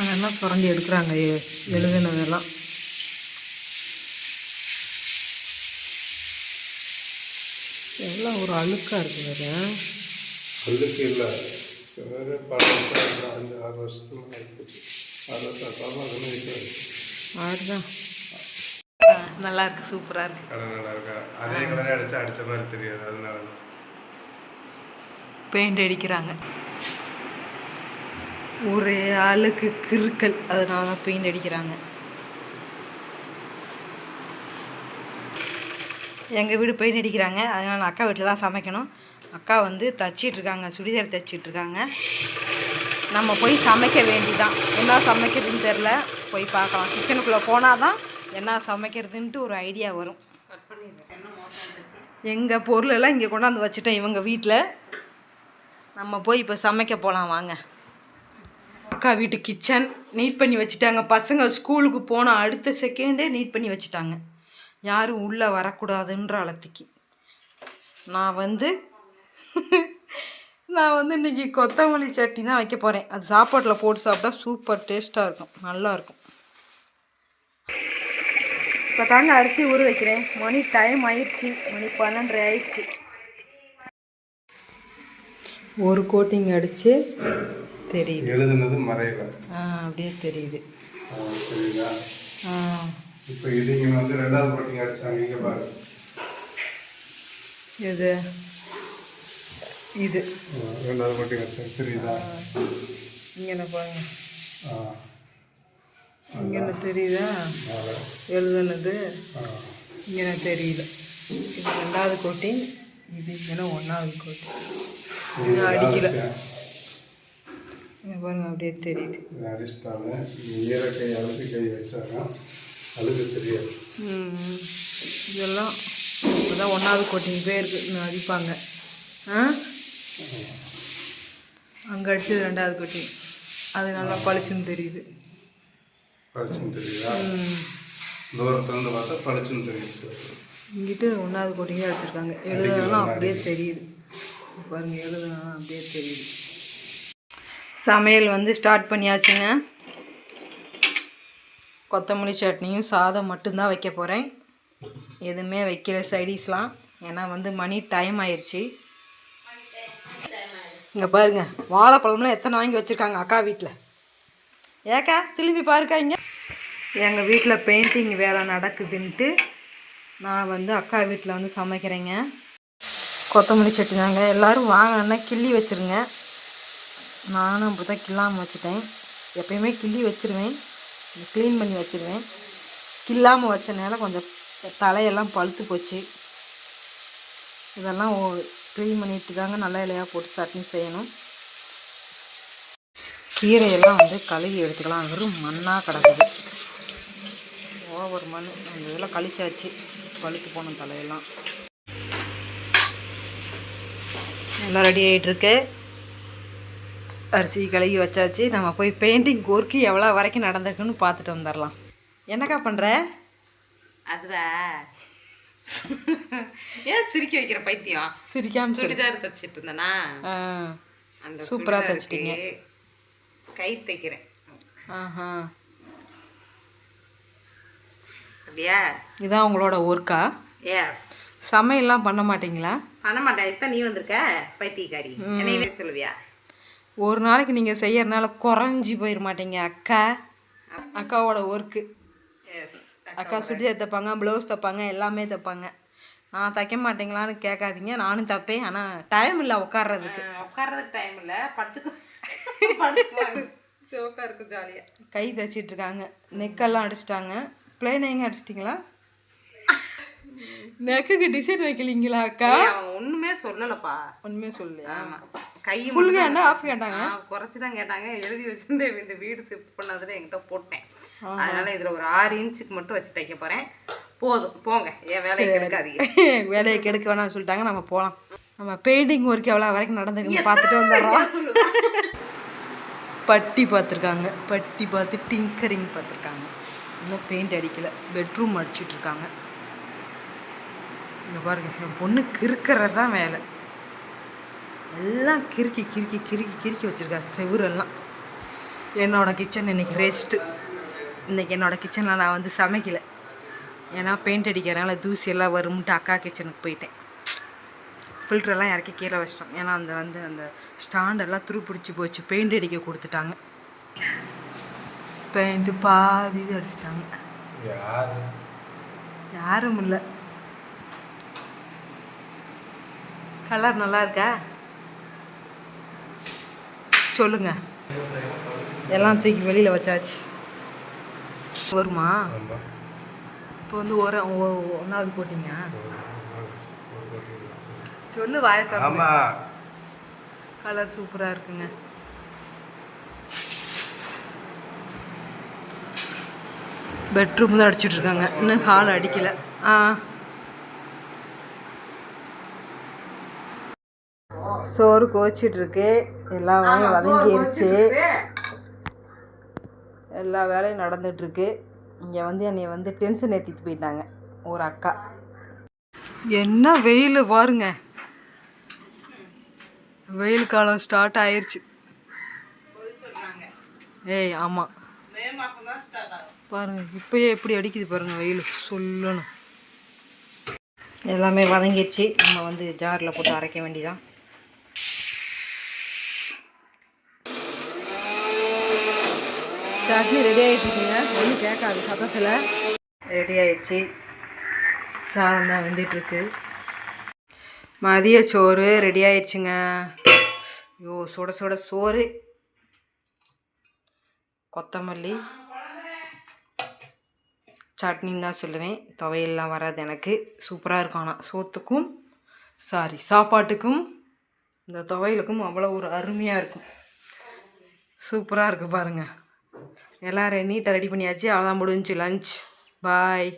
அதெல்லாம் சுரண்டி எடுக்கிறாங்க எழுதுனதெல்லாம். எல்லாம் ஒரு அழுக்காக இருக்குது அது அதுக்கு இல்லை. அஞ்சு ஆறு வருஷம் ஆடுதான் நல்லா இருக்கு சூப்பராக இருக்கு. கடை நல்லா இருக்கா? அதே கலரே அடிச்சா அடிச்ச மாதிரி தெரியாது அதனால தான். பெயிண்ட் அடிக்கிறாங்க. ஒரே ஆளுக்கு கிறுக்கல். அதனால தான் பெயிண்ட் அடிக்கிறாங்க. எங்கள் வீடு பெயிண்ட் அடிக்கிறாங்க. அதனால் அக்கா வீட்டில் தான் சமைக்கணும். அக்கா வந்து தச்சிட்ருக்காங்க. சுடிதார் தச்சிட்ருக்காங்க. நம்ம போய் சமைக்க வேண்டிதான். என்ன சமைக்கிறதுன்னு தெரில போய் பார்க்கலாம். கிச்சனுக்குள்ளே போனால் தான் என்ன சமைக்கிறதுன்ட்டு ஒரு ஐடியா வரும். எங்கள் பொருளெல்லாம் இங்கே கொண்டாந்து வச்சுட்டேன் இவங்க வீட்டில் நம்ம போய் இப்போ சமைக்க போகலாம் வாங்க. அக்கா வீட்டு கிச்சன் நீட் பண்ணி வச்சுட்டாங்க. பசங்க ஸ்கூலுக்கு போன அடுத்த செகண்டே நீட் பண்ணி வச்சுட்டாங்க. யாரும் உள்ளே வரக்கூடாதுன்ற அளத்துக்கு. நான் வந்து நான் வந்து இன்றைக்கி கொத்தமல்லி சட்னி தான் வைக்க போகிறேன் அது சாப்பாட்டில் போட்டு சாப்பிட்டா சூப்பர் டேஸ்ட்டாக இருக்கும். நல்லாயிருக்கும் இப்போ தாங்க அரிசி ஊற வைக்கிறேன். மணி டைம் ஆயிடுச்சு. மணி பன்னெண்டரை ஆயிடுச்சு. ஒரு கோட்டிங் அடித்து தெரியுது. எழுதுனது மறையல அப்படியே தெரியுது. சரிங்களா? இப்போ இது இங்கே வந்து ரெண்டாவது போட்டிங்க அடிச்சாங்க இங்கே பாரு இது. இது ரெண்டாவது போட்டிங்க அடிச்சாங்க தெரியுதா? இங்கே பாருங்க. இங்கே தெரியுதா? எழுதுனது. இங்கே தெரியல இது ரெண்டாவது கோட்டிங் இது இங்கே ஒன்றாவது கோட்டிங் அடிக்கல. பாருங்க அப்படியே தெரியுது. அடிச்சிட்டாங்க ஈரக்கை அழுது கை வச்சாங்க அழுது தெரியாது. இதெல்லாம் இப்போதான் ஒன்றாவது கோட்டிங் இன்னும் அடிப்பாங்க ஆ? அங்கே அடிச்சது ரெண்டாவது கோட்டிங் அது நல்லா பளிச்சுன்னு தெரியுது. பளிச்சுன்னு தெரியுதா? தூரத்துலேருந்து பார்த்தா பளிச்சுன்னு தெரியுது இங்கிட்டு ஒன்றாவது கோட்டிங்கே அடிச்சிருக்காங்க. எழுதுனாலும் அப்படியே தெரியுது. பாருங்க எழுதுனாலும் அப்படியே தெரியுது. சமையல் வந்து ஸ்டார்ட் பண்ணியாச்சுங்க. கொத்தமல்லி சட்னியும் சாதம் மட்டும்தான் வைக்க போகிறேன் எதுவுமே வைக்கல சைடிஸ்லாம். ஏன்னா வந்து மணி டைம் ஆயிடுச்சு இங்கே பாருங்க வாழைப்பழம்லாம் எத்தனை வாங்கி வச்சுருக்காங்க அக்கா வீட்டில் ஏக்கா திரும்பி பாருக்கா இங்கே. எங்கள் வீட்டில் பெயிண்டிங் வேலை நடக்குதுன்ட்டு நான் வந்து அக்கா வீட்டில் வந்து சமைக்கிறேங்க. கொத்தமல்லி சட்னி தாங்க. எல்லோரும் வாங்கினா கிள்ளி வச்சுருங்க. நானும் அப்படி தான் கில்லாமல் வச்சுட்டேன். எப்பயுமே கிள்ளி வச்சுருவேன். க்ளீன் பண்ணி வச்சுருவேன். கில்லாமல் வச்சனால கொஞ்சம் தலையெல்லாம் பழுத்து போச்சு. இதெல்லாம் க்ளீன் பண்ணிட்டு தாங்க நல்ல இலையாக போட்டு சட்னி செய்யணும். கீரையெல்லாம் வந்து கழுவி எடுத்துக்கலாம். வெறும் மண்ணாக கிடக்குது. ஓவர் மண். அந்த இதெல்லாம் கழிச்சாச்சு. பழுத்து போன தலையெல்லாம். எல்லாம் ரெடி ஆகிட்டுருக்கு அரிசி கழுவி வச்சாச்சு. நம்ம போய் பெயிண்டிங் கோர்க்கு எவ்வளோ வரைக்கும் நடந்திருக்குன்னு பார்த்துட்டு வந்துடலாம். என்னக்கா பண்ணுற அதுவா? ஏன் சிரிக்க வைக்கிற பைத்தியம்? சிரிக்காம சுடிதார் தச்சிட்டு இருந்தேனா? ஆ. அந்த சூப்பரா சுடிதாருக்கு தச்சிட்டீங்க. கை தைக்கிறேன். ஆஹா. அப்படியா? இதான் உங்களோட ஒர்க்கா? எஸ் சமையல்லாம் பண்ண மாட்டீங்களா? பண்ண மாட்டேன். இப்ப நீ வந்திருக்க பைத்தியக்காரி. என்னையவே சொல்லுவியா? ஒரு நாளைக்கு நீங்கள் செய்யறதுனால குறைஞ்சி போயிட மாட்டீங்க அக்கா. அக்காவோட ஒர்க்கு எஸ் அக்கா சுடிதார் தைப்பாங்க ப்ளவுஸ் தைப்பாங்க எல்லாமே தைப்பாங்க. நான் தைக்க மாட்டீங்களான்னு கேட்காதீங்க நானும் தைப்பேன். ஆனால் டைம் இல்லை உட்கார்றதுக்கு உட்கார்றதுக்கு டைம் இல்ல. படுத்துக்கு சிவக்கா இருக்கும் ஜாலியா கை தைச்சிட்டு இருக்காங்க. நெக்கெல்லாம் அடிச்சிட்டாங்க. பிளேன் எங்க அடிச்சிட்டிங்களா? நெக்குக்கு டிசைன் வைக்கலீங்களா அக்கா? ஒண்ணுமே சொல்லலப்பா. ஒன்றுமே சொல்லலையா? ஆமா. கை ஃபுல் கேண்டா ஆஃப் கேட்டாங்க? குறைச்சி தான் கேட்டாங்க. எழுதி வச்சிருந்து இந்த வீடு ஷிஃப்ட் பண்ணதுல என்கிட்ட போட்டேன். அதனால இதுல ஒரு ஆறு இன்ச்சுக்கு மட்டும் வச்சு தைக்க போறேன். போதும். போங்க. என் வேலையை கெடுக்காதீங்க. வேலையை கெடுக்க வேணாம்னு சொல்லிட்டாங்க. நம்ம போகலாம் நம்ம பெயிண்டிங் ஒர்க் எவ்வளோ வரைக்கும் நடந்திருக்குன்னு பார்த்துட்டு வந்துடுறோம். பட்டி பார்த்துருக்காங்க. பட்டி பார்த்து டிங்கரிங் பார்த்துருக்காங்க. இன்னும் பெயிண்ட் அடிக்கலை. பெட்ரூம் அடிச்சிட்டு இருக்காங்க. இங்கே பாருங்க என் பொண்ணு கிறுக்கிறது தான் வேலை. எல்லாம் கிறுக்கி கிறுக்கி கிறுக்கி கிறுக்கி வச்சுருக்கா செவுரெல்லாம். என்னோடய கிச்சன் இன்னைக்கு ரெஸ்ட்டு இன்றைக்கி என்னோடய கிச்சனில் நான் வந்து சமைக்கலை. ஏன்னா பெயிண்ட் அடிக்கிறனால தூசி எல்லாம் வரும்ட்டு அக்கா கிச்சனுக்கு போயிட்டேன். ஃபில்டரெல்லாம் இறக்கி கீழே வச்சிட்டோம். ஏன்னா அந்த வந்து அந்த ஸ்டாண்டெல்லாம் துரு பிடிச்சி போச்சு. பெயிண்ட் அடிக்க கொடுத்துட்டாங்க. பெயிண்ட்டு பாதி இது அடிச்சிட்டாங்க. யார்? யாரும் இல்லை. கலர் நல்லா இருக்கா சொல்லுங்க. எல்லாம் தூக்கி வெளியில் வச்சாச்சு. வருமா? இப்போ வந்து ஒரு ஒன்றாவது போட்டிங்க. சொல்லு வாயத்தா கலர் சூப்பராக இருக்குங்க. பெட்ரூம் தான் அடிச்சிட்டு இருக்காங்க. இன்னும் ஹால் அடிக்கல. ஆ. சோறு கோச்சிட்டு இருக்கு எல்லா வேலையும் வதங்கிருச்சு. எல்லா வேலையும் நடந்துட்டு இருக்கு இங்கே வந்து என்னை வந்து டென்ஷன் ஏற்றிட்டு போயிட்டாங்க. ஒரு அக்கா. என்ன வெயில் பாருங்க. வெயில் காலம் ஸ்டார்ட் ஆயிருச்சு. ஏய் ஆமாம் மே மாதம் தான் ஸ்டார்ட் ஆகும் பாருங்க இப்பயே எப்படி அடிக்குது பாருங்க வெயில். சொல்லணும். எல்லாமே வதங்கிடுச்சு நம்ம வந்து ஜாரில் போட்டு அரைக்க வேண்டியதான் சட்னி ரெடி ஆகிட்டுருக்குங்க ஒன்றும் கேட்காது சத்தத்தில். ரெடி ஆயிடுச்சு. சாதம் தான் வந்துட்டுருக்கு. மதிய சோறு ரெடி ஆயிடுச்சுங்க. ஐயோ சுட சுட சோறு. கொத்தமல்லி. சட்னின்னு தான் சொல்லுவேன். துவையல்லாம் வராது எனக்கு. சூப்பராக இருக்கும் ஆனால் சோத்துக்கும் சாரி சாப்பாட்டுக்கும் இந்த துவையலுக்கும் அவ்வளோ ஒரு அருமையாக இருக்கும். சூப்பராக இருக்குது பாருங்கள் எல்லாம் நீட்டாக ரெடி பண்ணியாச்சு. அவ்வளோதான் முடிஞ்சு லஞ்ச் பாய்